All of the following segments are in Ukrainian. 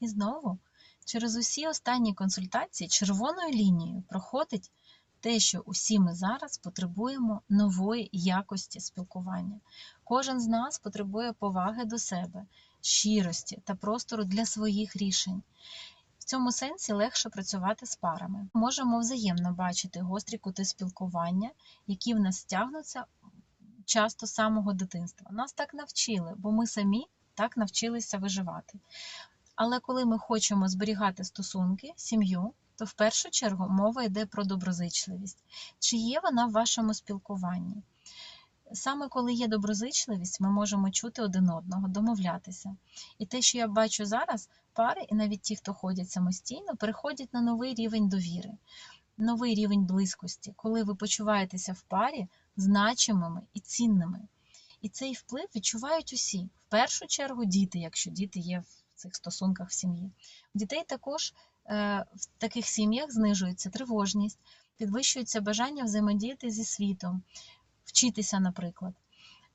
І знову через усі останні консультації червоною лінією проходить те, що усі ми зараз потребуємо нової якості спілкування. Кожен з нас потребує поваги до себе, щирості та простору для своїх рішень. В цьому сенсі легше працювати з парами. Можемо взаємно бачити гострі кути спілкування, які в нас стягнуться часто з самого дитинства. Нас так навчили, бо ми самі так навчилися виживати. Але коли ми хочемо зберігати стосунки, сім'ю, то в першу чергу мова йде про доброзичливість. Чи є вона в вашому спілкуванні? Саме коли є доброзичливість, ми можемо чути один одного, домовлятися. І те, що я бачу зараз, пари, і навіть ті, хто ходять самостійно, переходять на новий рівень довіри, новий рівень близькості, коли ви почуваєтеся в парі значимими і цінними. І цей вплив відчувають усі. В першу чергу діти, якщо діти є в цих стосунках в сім'ї. У дітей також е, в таких сім'ях знижується тривожність, підвищується бажання взаємодіяти зі світом, вчитися, наприклад.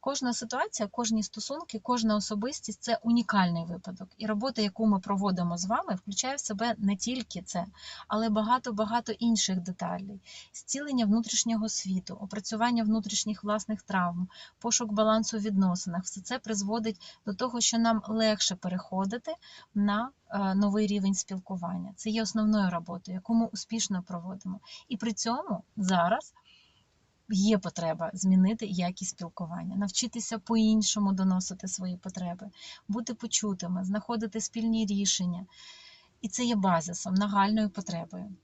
Кожна ситуація, кожні стосунки, кожна особистість це унікальний випадок. І робота, яку ми проводимо з вами, включає в себе не тільки це, але багато-багато інших деталей: зцілення внутрішнього світу, опрацювання внутрішніх власних травм, пошук балансу в відносинах. Все це призводить до того, що нам легше переходити на е, новий рівень спілкування. Це є основною роботою, яку ми успішно проводимо. І при цьому зараз є потреба змінити якість спілкування, навчитися по-іншому доносити свої потреби, бути почутими, знаходити спільні рішення. І це є базисом, нагальною потребою.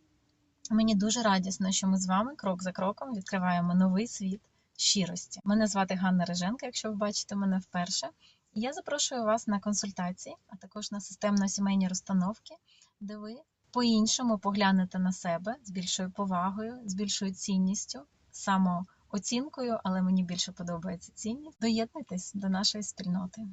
Мені дуже радісно, що ми з вами крок за кроком відкриваємо новий світ щирості. Мене звати Ганна Риженка, якщо ви бачите мене вперше. Я запрошую вас на консультації, а також на системно-сімейні розстановки, де ви по-іншому поглянете на себе з більшою повагою, з більшою цінністю самооцінкою, але мені більше подобається цінність. Доєднуйтесь до нашої спільноти.